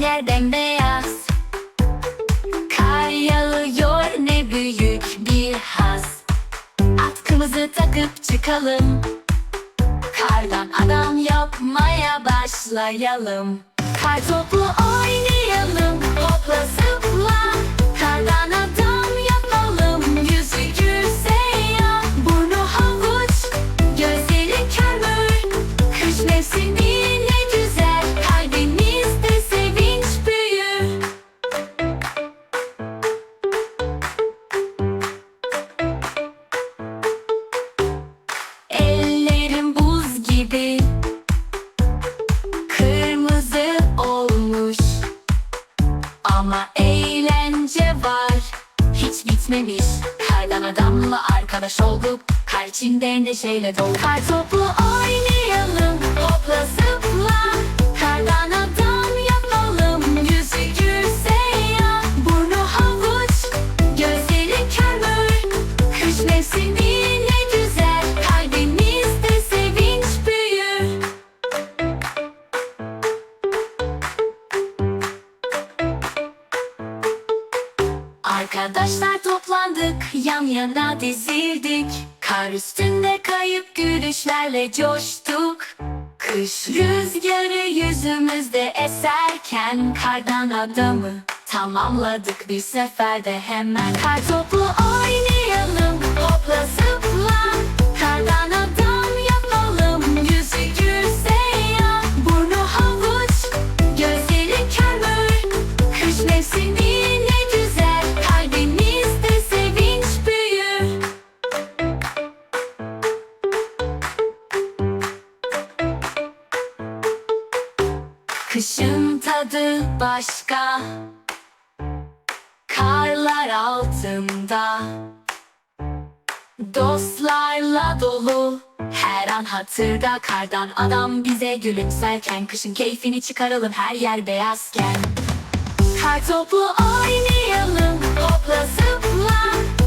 yerler bembeyaz Kar yağıyor ne büyük bir haz. Atkımızı takıp çıkalım. Kardan adam yapmaya başlayalım. Kar toplu oynayalım Hopla zıpla. Ama eğlence var. Hiç bitmemiş Kardan adamla arkadaş olduk Kar içinde neşeyle dolu. Kar topu Arkadaşlar toplandık, yan yana dizildik. Kar üstünde kayıp gülüşlerle coştuk. Kış rüzgarı yüzümüzde eserken Kardan adamı tamamladık. Bir seferde hemen Kar topu oynayalım, hopla zıpla Kışın tadı başka. Karlar altında. Dostlarla dolu. Her an hatırda kardan adam bize gülümserken Kışın keyfini çıkaralım her yer beyazken Kar topu oynayalım hopla zıpla